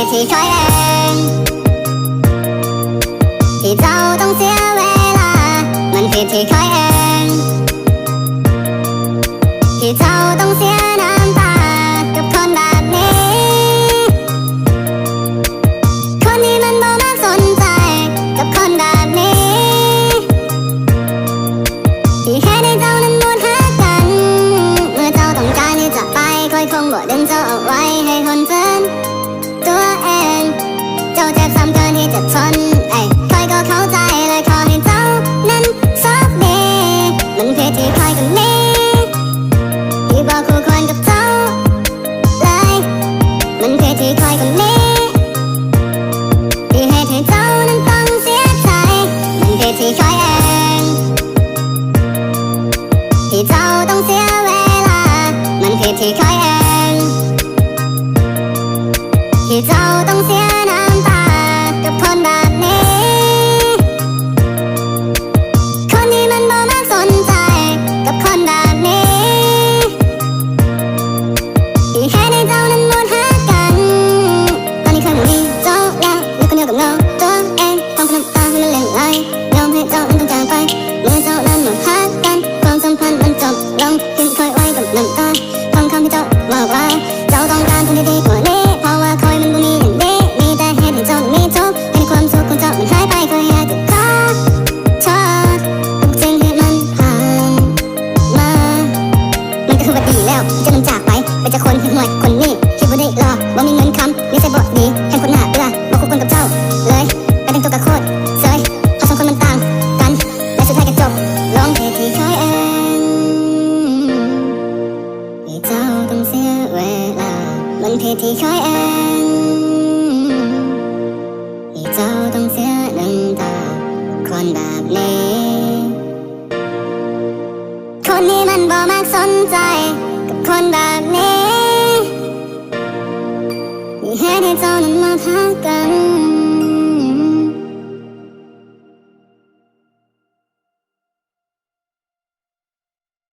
ที่คอยเองที่เจ้าต้องเสียเวลา มันผิดที่คอยเอง ที่ช่วยเองที่เจ้าต้องเสียเวลา มันผิดที่คอยเองที่เจ้าต้องเสีย ตุที่คอยแอนที่เจ้าต้องเสียน้ำตา คนแบบนี้ คนนี้มันบ่มากสนใจ กับคนแบบนี้ มีเหตุให้เจ้านั้นมาหากัน